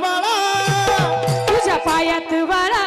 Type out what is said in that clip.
वाला तुझ्या पायात वाला